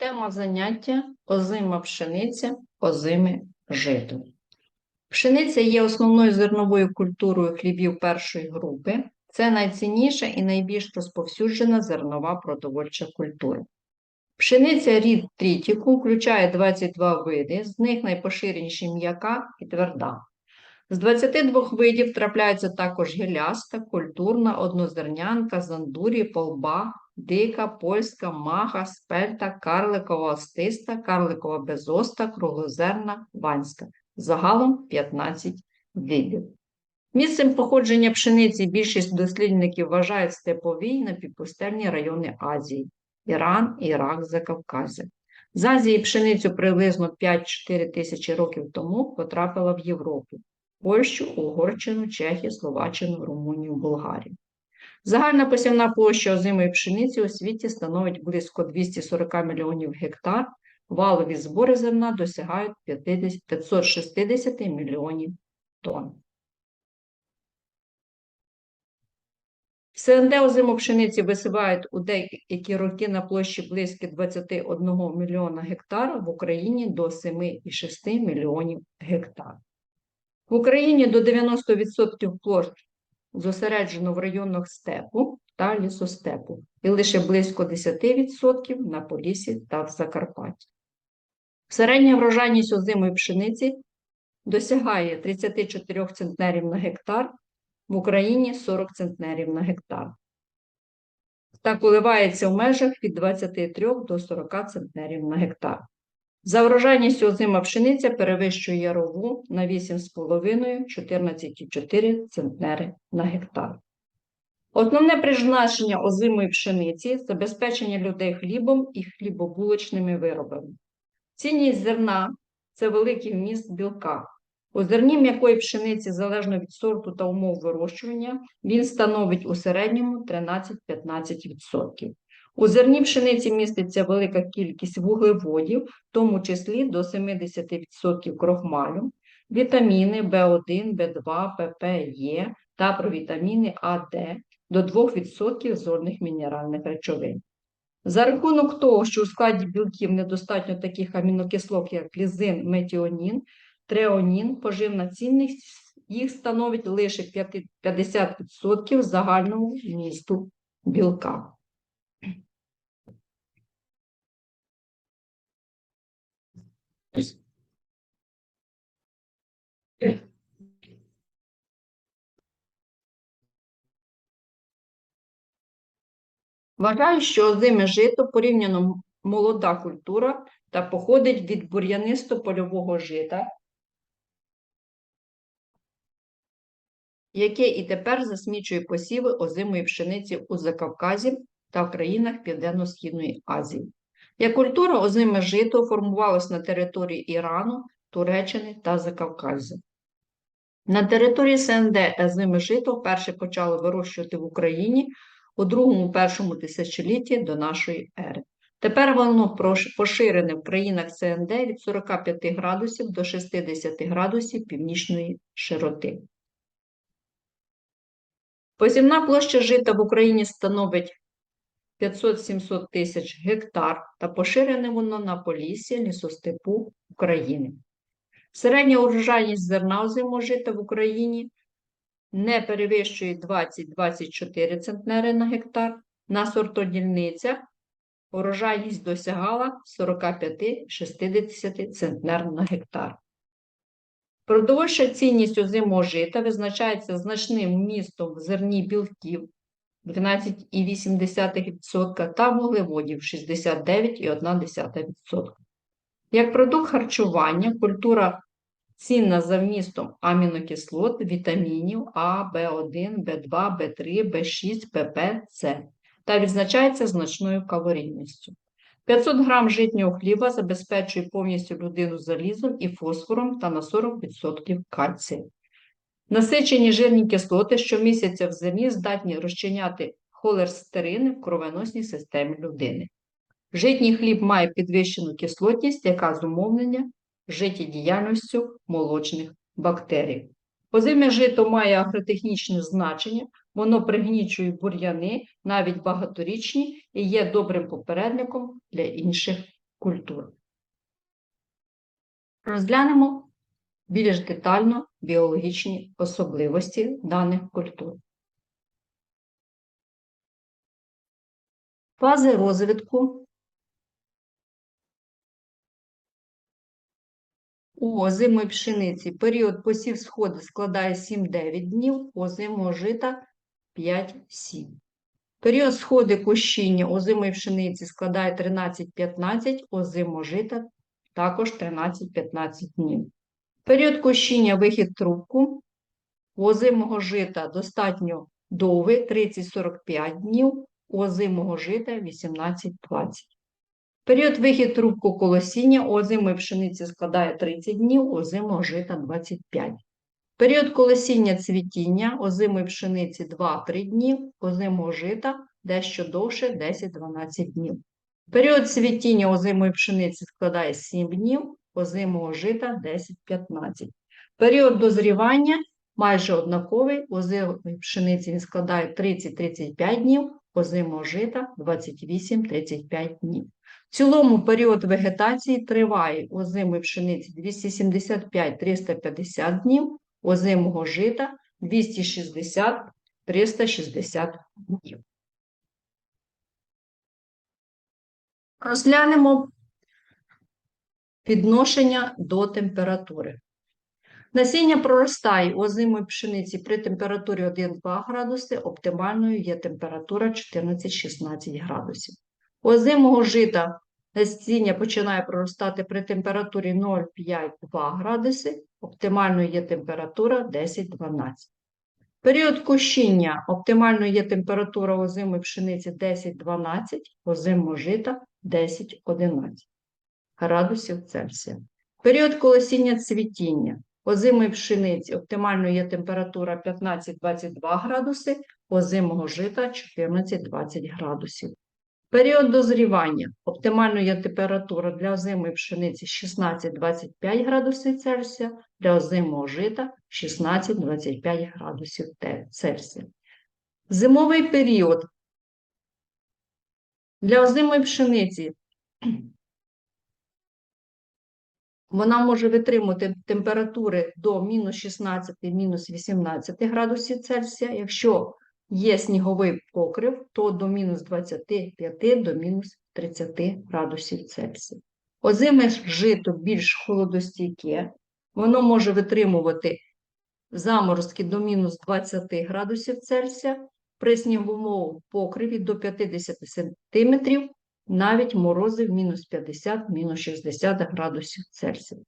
Тема заняття озима пшениця, озиме жито. Пшениця є основною зерновою культурою хлібів першої групи. Це найцінніша і найбільш розповсюджена зернова продовольча культура. Пшениця рід трітіку включає 22 види, з них найпоширеніші м'яка і тверда. З 22 видів трапляються також гіляста, культурна, однозернянка, зандурі, полба, дика, польська, маха, спельта, карликова остиста, карликова безоста, круглозерна, ванська. Загалом 15 видів. Місцем походження пшениці більшість дослідників вважають степові й напівпустельні райони Азії – Іран, Ірак, Закавказя. З Азії пшеницю приблизно 5-4 тисячі років тому потрапила в Європу. Польщу, Угорщину, Чехію, Словаччину, Румунію, Болгарію. Загальна посівна площа озимої пшениці у світі становить близько 240 мільйонів гектар, валові збори зерна досягають 50 560 мільйонів тонн. СНД озиму пшениці висивають у деякі роки на площі близько 21 мільйона гектар, в Україні до 7,6 мільйонів гектар. В Україні до 90% площ зосереджено в районах степу та лісостепу, і лише близько 10% на Полісі та в Закарпатті. Середня врожайність озимої пшениці досягає 34 центнерів на гектар, в Україні 40 центнерів на гектар. Та коливається в межах від 23 до 40 центнерів на гектар. За врожайністю озима пшениця перевищує ярову на 8,5-14,4 центнери на гектар. Основне призначення озимої пшениці забезпечення людей хлібом і хлібобулочними виробами. Цінність зерна це великий вміст білка. У зерні м'якої пшениці, залежно від сорту та умов вирощування, він становить у середньому 13-15%. У зерні пшениці міститься велика кількість вуглеводів, в тому числі до 70% крохмалю, вітаміни В1, В2, ПП, Е та провітаміни А, Д до 2% зорних мінеральних речовин. За рахунок того, що у складі білків недостатньо таких амінокислот, як лізин, метіонін, треонін, поживна цінність їх становить лише 50% загального вмісту білка. Вважаю, що озиме жито порівняно молода культура та походить від бур'янисто-польового жита, яке і тепер засмічує посіви озимої пшениці у Закавказі та в країнах Південно-Східної Азії. Як культура озиме жито формувалось на території Ірану, Туреччини та Закавказя. На території СНД озиме жито вперше почали вирощувати в Україні у другому-першому тисячолітті до нашої ери. Тепер воно поширене в країнах СНД від 45 градусів до 60 градусів північної широти. Посівна площа жита в Україні становить 500-700 тисяч гектар та поширене воно на Поліссі, лісостепу України. Середня урожайність зерна озимого жита в Україні не перевищує 20-24 центнери на гектар. На сортодільницях урожайність досягала 45-60 центнер на гектар. Продовольча цінність озимого жита визначається значним вмістом в зерні білків 12,8% та вуглеводів 69,1%. Як продукт харчування, культура цінна за вмістом амінокислот, вітамінів А, В1, В2, В3, В6, ПП, С та відзначається значною калорійністю. 500 грам житнього хліба забезпечує повністю людину залізом і фосфором та на 40% кальцію. Насичені жирні кислоти, що містяться в зерні, здатні розчиняти холестерини в кровоносній системі людини. Житній хліб має підвищену кислотність, яка зумовлення життєдіяльністю молочних бактерій. Озиме жито має агротехнічне значення, воно пригнічує бур'яни, навіть багаторічні, і є добрим попередником для інших культур. Розглянемо більш детально біологічні особливості даних культур. Фази розвитку у озимої пшениці період посів сходи складає 7-9 днів, озимого жита 5-7. Період сходи кущіння озимої пшениці складає 13-15, озимого жита також 13-15 днів. Період кущіння вихід трубку озимого жита достатньо довгий 30-45 днів, озимого жита 18-20. Період вихід трубку колосіння озимої пшениці складає 30 днів, озимого жита 25. Період колосіння цвітіння озимої пшениці 2-3 дні, озимого жита дещо довше 10-12 днів. Період цвітіння озимої пшениці складає 7 днів, озимого жита 10-15. Період дозрівання майже однаковий, озимої пшениці він складає 30-35 днів, озимого жита 28-35 днів. В цілому період вегетації триває озимої пшениці 275-350 днів, озимого жита 260-360 днів. Розглянемо відношення до температури. Насіння проростає у озимої пшениці при температурі 1-2 градуси, оптимальною є температура 14-16 градусів. У озимого жита насіння починає проростати при температурі 0,5-2 градуси, оптимальною є температура 10-12. Період кущіння оптимальною є температура озимої пшениці 10-12, озимого жита 10-11 градусів Цельсія. Період колосіння цвітіння озимої пшениці оптимальною є температура 15-22 градуси, озимого жита 14-20 градусів. Період дозрівання оптимальною є температура для озимої пшениці 16-25 градусів Цельсія, для озимого жита 16-25 градусів Цельсія. Зимовий період для озимої пшениці вона може витримувати температури до мінус 16, мінус 18 градусів Цельсія. Якщо є сніговий покрив, то до мінус 25 до мінус 30 градусів Цельсія. Озиме жито більш холодостійке, воно може витримувати заморозки до мінус 20 градусів Цельсія, при сніговому покриві до 50 см, навіть морози в мінус 50, мінус 60 градусів Цельсія.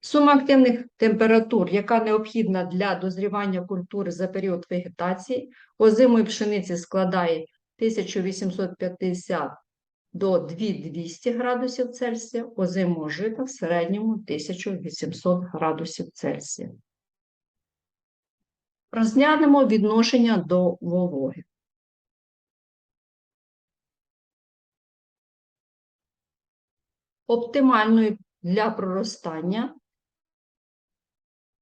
Сума активних температур, яка необхідна для дозрівання культури за період вегетації, озимої пшениці складає 1850 до 2200 градусів Цельсія, озимого жита в середньому 1800 градусів Цельсія. Розглянемо відношення до вологи. Оптимальною для проростання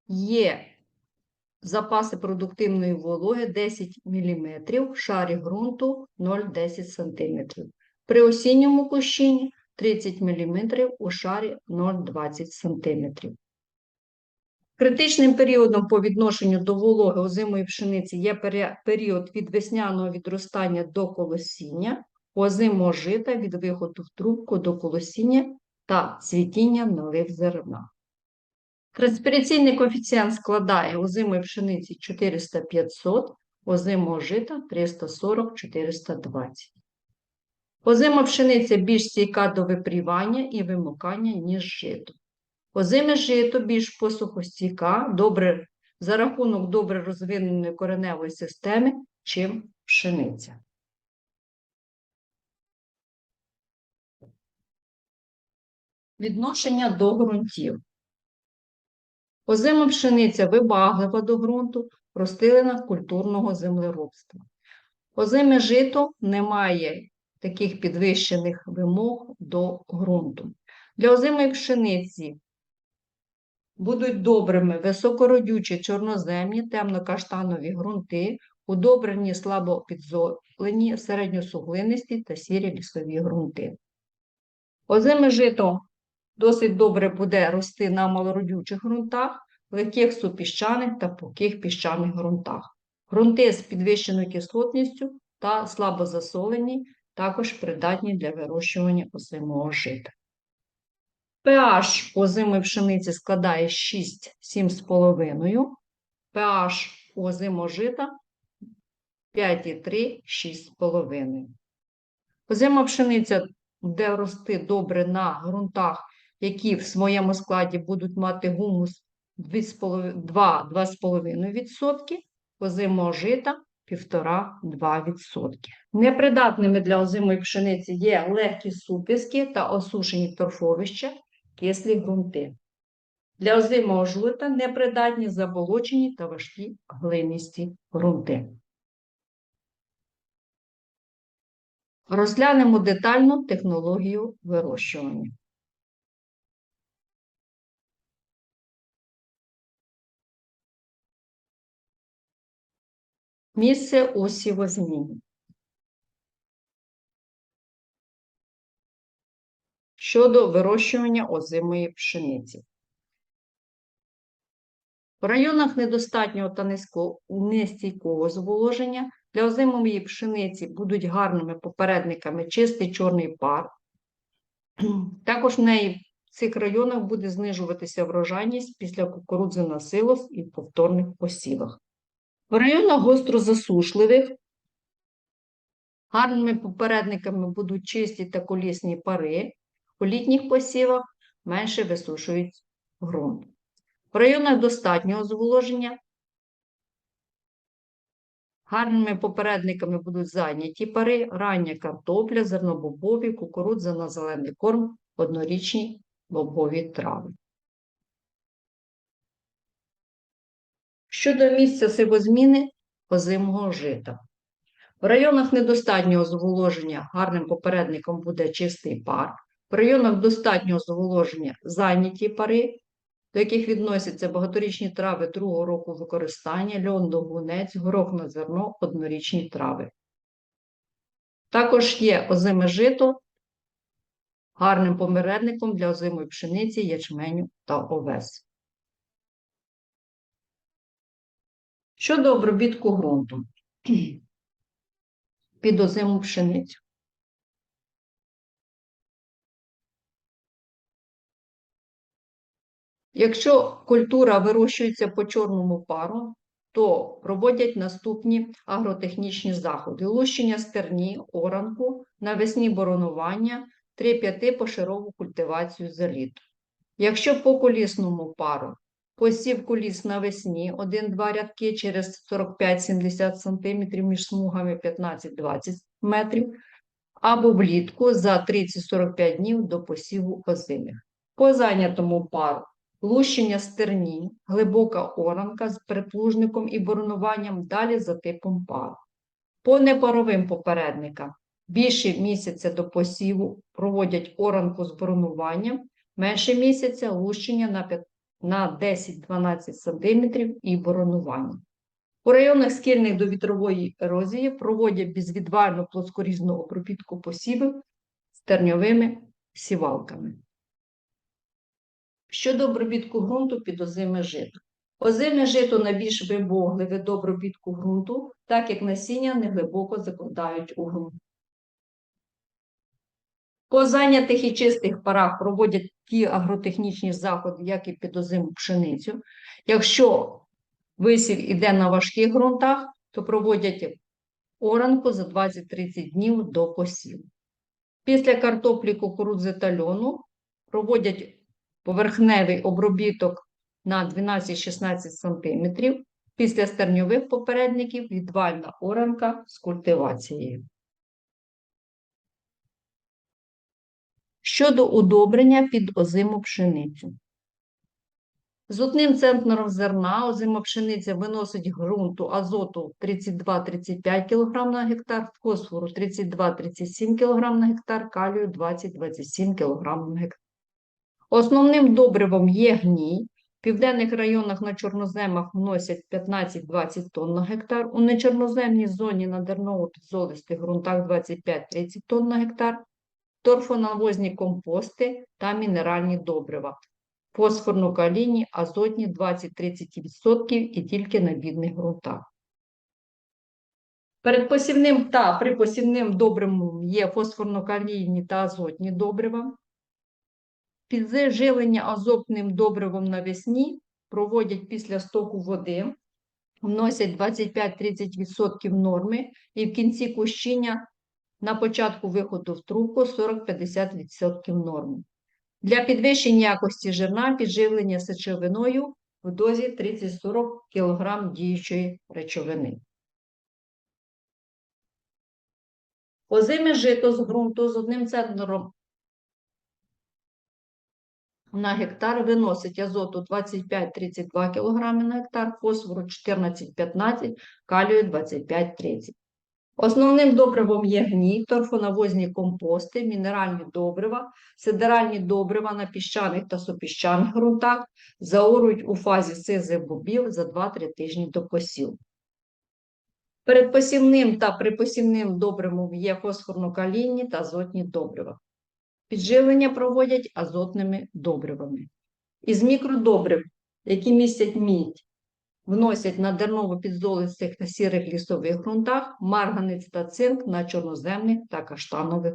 є запаси продуктивної вологи 10 мм, шарі ґрунту 0,10 см. При осінньому кущінні 30 мм у шарі 0,20 см. Критичним періодом по відношенню до вологи озимої пшениці є період від весняного відростання до колосіння, озимого жита від виходу в трубку до колосіння та цвітіння нових зерна. Респіраційний коефіцієнт складає озимої пшениці 400-500, озимого жита 340-420. Озима пшениця більш стійка до випрівання і вимокання, ніж жито. Озиме жито більш посухостійка, добре, за рахунок добре розвиненої кореневої системи, чим пшениця. Відношення до ґрунтів. Озима пшениця вибаглива до ґрунту, розстелена культурного землеробства. Озиме жито не має таких підвищених вимог до ґрунту. Для озимої пшениці будуть добрими високородючі чорноземні, темно-каштанові ґрунти, удобрені слабопідзолені, середньосуглинисті та сірі лісові ґрунти. Озиме жито досить добре буде рости на малородючих ґрунтах, легких супіщаних та пухких піщаних ґрунтах. Ґрунти з підвищеною кислотністю та слабозасолені також придатні для вирощування озимого жита. pH озимої пшениці складає 6-7,5, pH озимого жита 5,3-6,5. Озима пшениця буде рости добре на ґрунтах, які в своєму складі будуть мати гумус 2-2,5%, озимого жита 1,5-2%. Непридатними для озимої пшениці є легкі суписки та осушені торфовища, кислі ґрунти. Для озимого жита непридатні заболочені та важкі глинисті ґрунти. Розглянемо детально технологію вирощування. Місце у сівозміні. Щодо вирощування озимої пшениці. В районах недостатнього та низько- нестійкого зволоження для озимої пшениці будуть гарними попередниками чистий чорний пар. Також в неї в цих районах буде знижуватися врожайність після кукурудзи на силос і повторних посівах. В районах гострозасушливих гарними попередниками будуть чисті та колісні пари. У літніх посівах менше висушують ґрунт. В районах достатнього зволоження гарними попередниками будуть зайняті пари, рання картопля, зернобобові, кукурудза на зелений корм, однорічні бобові трави. Щодо місця сивозміни озимого жита. В районах недостатнього зволоження гарним попередником буде чистий пар. В районах достатнього зволоження зайняті пари, до яких відносяться багаторічні трави другого року використання, льон, довгунець, горох на зерно, однорічні трави. Також є озиме жито гарним помередником для озимої пшениці, ячменю та овес. Щодо обробітку ґрунту під озиму пшеницю. Якщо культура вирощується по чорному пару, то проводять наступні агротехнічні заходи: лущення стерні, оранку, навесні боронування, 3-5 пошарову культивацію за літо. Якщо по колісному пару посів коліс навесні 1-2 рядки через 45-70 см між смугами 15-20 метрів, або влітку за 30-45 днів до посіву озимих. По зайнятому пару лущення стерні, глибока оранка з приплужником і боронуванням далі за типом пару. По непаровим попередникам більше місяця до посіву проводять оранку з боронуванням, менше місяця лущення на 5 на 10-12 см і боронування. У районах схильних до вітрової ерозії проводять безвідвальну плоскорізну обробітку посівів стерньовими сівалками. Щодо обробітку ґрунту під озиме жито. Озиме жито найбільш вимогливе до обробітку ґрунту, так як насіння неглибоко закладають у ґрунт. По зайнятих і чистих парах проводять ті агротехнічні заходи, як і під озиму пшеницю. Якщо висів іде на важких ґрунтах, то проводять оранку за 20-30 днів до посіву. Після картоплі, кукурудзи та льону проводять поверхневий обробіток на 12-16 см. Після стерньових попередників відвальна оранка з культивацією. Щодо удобрення під озиму пшеницю. З одним центнером зерна озима пшениця виносить ґрунту азоту 32-35 кг на гектар, фосфору 32-37 кг на гектар, калію 20-27 кг на гектар. Основним добривом є гній. В південних районах на чорноземах вносять 15-20 тонн на гектар, у нечорноземній зоні на дерново-підзолистих ґрунтах 25-30 тонн на гектар. Торфонавозні компости та мінеральні добрива, фосфорно-калійні, азотні 20-30% і тільки на бідних ґрунтах. Перед посівним та припосівним добривом є фосфорно-калійні та азотні добрива. Підживлення азотним добривом навесні проводять після стоку води, вносять 25-30% норми і в кінці кущіння на початку виходу в трубку 40-50% норми. Для підвищення якості зерна підживлення сечовиною в дозі 30-40 кг діючої речовини. Озиме жито з ґрунту з одним центнером на гектар виносить азоту 25-32 кг на гектар, фосфору 14-15, калію 25-30. Основним добривом є гній, торфонавозні компости, мінеральні добрива, сидеральні добрива на піщаних та супіщаних ґрунтах заорують у фазі сизих бобів за 2-3 тижні до посіву. Перед посівним та припосівним добривом є фосфорно-калійні та азотні добрива. Підживлення проводять азотними добривами. Із мікродобрив, які містять мідь, вносять на дерново-підзолистих та сірих лісових ґрунтах марганець та цинк на чорноземних та каштанових